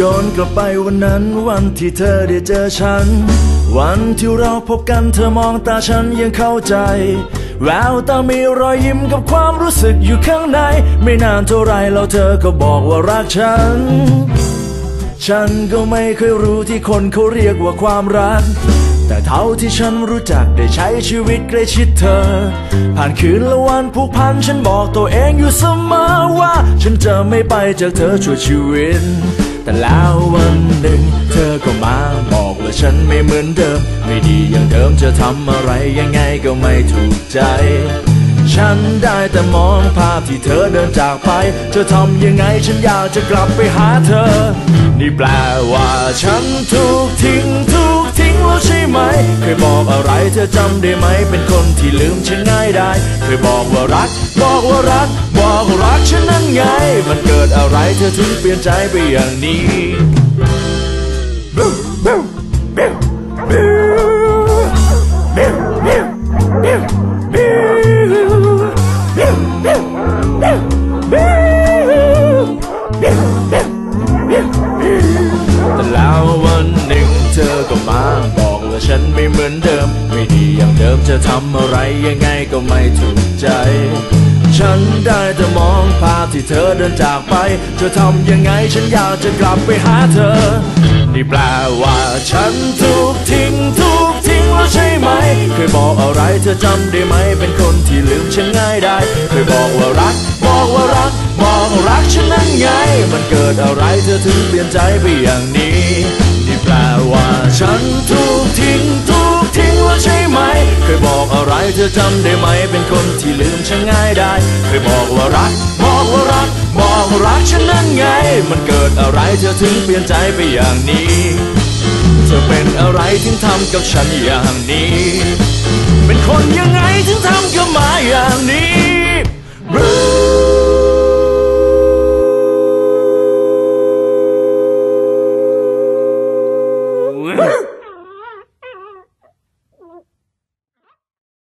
โยนกลับไปวันนั้นวันที่เธอได้เจอฉัน วันที่เราพบกันเธอมองตาฉันยังเข้าใจ แววตามีรอยยิ้มกับความรู้สึกอยู่ข้างใน ไม่นานเท่าไรแล้วเธอก็บอกว่ารักฉัน ฉันก็ไม่เคยรู้ที่คนเขาเรียกว่าความรัก แต่เท่าที่ฉันรู้จักได้ใช้ชีวิตใกล้ชิดเธอ ผ่านคืนและวันผูกพันฉันบอกตัวเองอยู่เสมอว่า ฉันจะไม่ไปจากเธอชั่วชีวิต แต่แล้ววันหนึ่ง เธอก็มาบอกว่าฉันไม่เหมือนเดิม ไม่ดีอย่างเดิมจะทำอะไรยังไงก็ไม่ถูกใจ ฉันได้แต่มองภาพที่เธอเดินจากไป จะทำยังไงฉันอยากจะกลับไปหาเธอ นี่แปลว่าฉันถูกทิ้งถูกทิ้งแล้วใช่ไหม เคยบอกอะไรเธอจำได้ไหม เป็นคนที่ลืมฉันง่ายได้ เคยบอกว่ารัก บอกว่ารัก บอกว่ารักฉันนั้นไงมัน ดอะไรเธอถึงเปลี่ยนใจไปอย่างนี้ Boo, boo, boo, boo, boo, boo, boo. แต่แล้ววันหนึ่งเธอก็มาบอกว่าฉันไม่เหมือนเดิม ไม่ดีอย่างเดิมจะทำอะไรยังไงก็ไม่ถูกใจ ฉันได้แต่มอง ที่เธอเดินจากไปจะทำยังไงฉันอยากจะกลับไปหาเธอ นี่แปลว่าฉันถูกทิ้งถูกทิ้งแล้วใช่ไหม เคยบอกอะไรเธอจำได้ไหม เป็นคนที่ลืมฉันง่ายได้ เคยบอกว่ารัก บอกว่ารัก บอกว่ารักฉันนั้นไง มันเกิดอะไรเธอถึงเปลี่ยนใจไปอย่างนี้ นี่แปลว่าฉันถูกทิ้งถูกทิ้งแล้วใช่ไหม เคยบอกอะไรเธอจำได้ไหม เป็นคน รักฉันนั่นไง มันเกิดอะไรเธอถึงเปลี่ยนใจไปอย่างนี้ เธอเป็นอะไรถึงทำกับฉันอย่างนี้ เป็นคนยังไงถึงทำกับมาอย่างนี้รู้